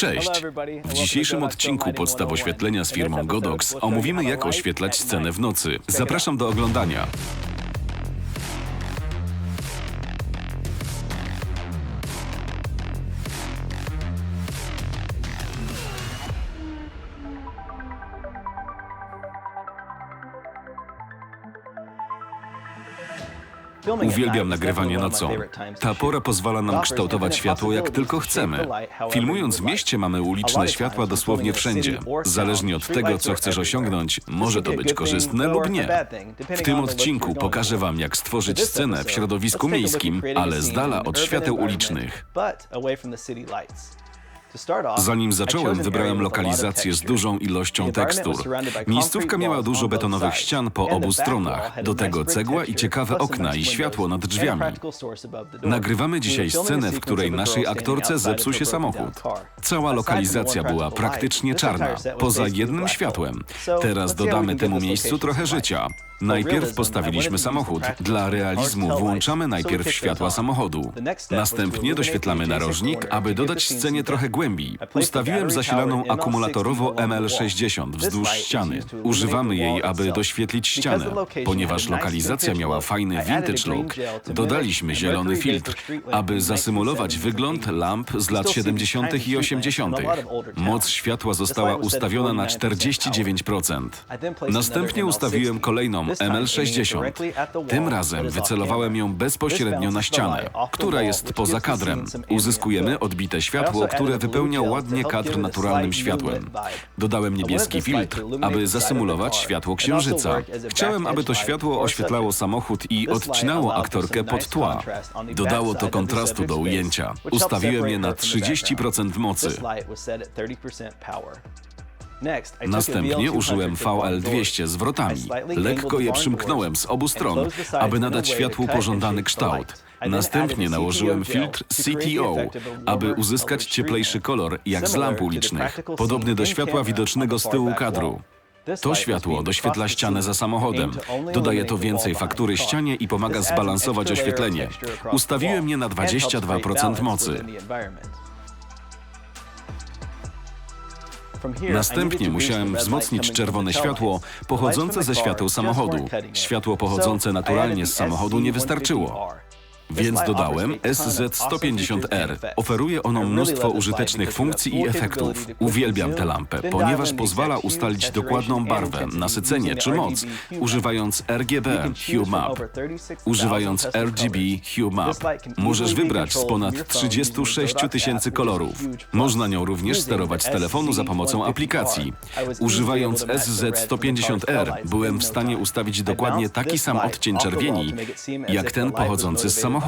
Cześć! W dzisiejszym odcinku Podstaw oświetlenia z firmą Godox omówimy jak oświetlać scenę w nocy. Zapraszam do oglądania. Uwielbiam nagrywanie nocą. Ta pora pozwala nam kształtować światło jak tylko chcemy. Filmując w mieście mamy uliczne światła dosłownie wszędzie. Zależnie od tego, co chcesz osiągnąć, może to być korzystne lub nie. W tym odcinku pokażę Wam, jak stworzyć scenę w środowisku miejskim, ale z dala od świateł ulicznych. Zanim zacząłem, wybrałem lokalizację z dużą ilością tekstur. Miejscówka miała dużo betonowych ścian po obu stronach, do tego cegła i ciekawe okna i światło nad drzwiami. Nagrywamy dzisiaj scenę, w której naszej aktorce zepsuł się samochód. Cała lokalizacja była praktycznie czarna, poza jednym światłem. Teraz dodamy temu miejscu trochę życia. Najpierw postawiliśmy samochód. Dla realizmu włączamy najpierw światła samochodu. Następnie doświetlamy narożnik, aby dodać scenie trochę Ustawiłem zasilaną akumulatorowo ML60 wzdłuż ściany. Używamy jej, aby doświetlić ścianę. Ponieważ lokalizacja miała fajny vintage look, dodaliśmy zielony filtr, aby zasymulować wygląd lamp z lat 70. i 80. Moc światła została ustawiona na 49%. Następnie ustawiłem kolejną ML60. Tym razem wycelowałem ją bezpośrednio na ścianę, która jest poza kadrem. Uzyskujemy odbite światło, które wypełnia ładnie kadr naturalnym światłem. Dodałem niebieski filtr, aby zasymulować światło księżyca. Chciałem, aby to światło oświetlało samochód i odcinało aktorkę pod tła. Dodało to kontrastu do ujęcia. Ustawiłem je na 30% mocy. Następnie użyłem VL200 z wrotami. Lekko je przymknąłem z obu stron, aby nadać światłu pożądany kształt. Następnie nałożyłem filtr CTO, aby uzyskać cieplejszy kolor, jak z lamp ulicznych, podobny do światła widocznego z tyłu kadru. To światło doświetla ścianę za samochodem. Dodaje to więcej faktury ścianie i pomaga zbalansować oświetlenie. Ustawiłem je na 22% mocy. Następnie musiałem wzmocnić czerwone światło pochodzące ze świateł samochodu. Światło pochodzące naturalnie z samochodu nie wystarczyło. Więc dodałem SZ150R. Oferuje ono mnóstwo użytecznych funkcji i efektów. Uwielbiam tę lampę, ponieważ pozwala ustalić dokładną barwę, nasycenie czy moc, używając RGB Hue Map. Używając RGB Hue Map możesz wybrać z ponad 36 tysięcy kolorów. Można nią również sterować z telefonu za pomocą aplikacji. Używając SZ150R byłem w stanie ustawić dokładnie taki sam odcień czerwieni, jak ten pochodzący z samochodu.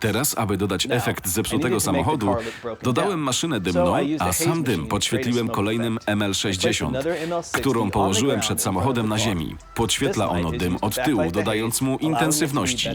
Teraz, aby dodać efekt zepsutego samochodu, dodałem maszynę dymną, a sam dym podświetliłem kolejnym ML60, którą położyłem przed samochodem na ziemi. Podświetla ono dym od tyłu, dodając mu intensywności.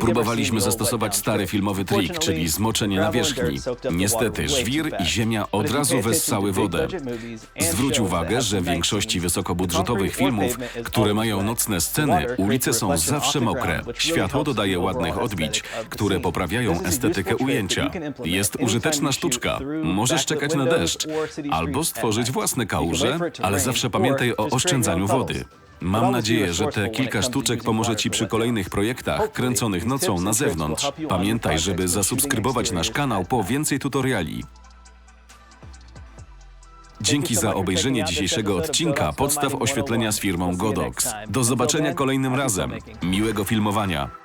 Próbowaliśmy zastosować stary filmowy trik, czyli zmoczenie nawierzchni. Niestety, żwir i ziemia od razu wessały wodę. Zwróć uwagę, że w większości wysokobudżetowych filmów, które mają nocne sceny, ulice są zawsze mokre. Światło dodaje ładnych odbić, które poprawiają estetykę ujęcia. Jest użyteczna sztuczka. Możesz czekać na deszcz albo stworzyć własne kałuże, ale zawsze pamiętaj o oszczędzaniu wody. Mam nadzieję, że te kilka sztuczek pomoże Ci przy kolejnych projektach kręconych nocą na zewnątrz. Pamiętaj, żeby zasubskrybować nasz kanał po więcej tutoriali. Dzięki za obejrzenie dzisiejszego odcinka podstaw oświetlenia z firmą Godox. Do zobaczenia kolejnym razem. Miłego filmowania.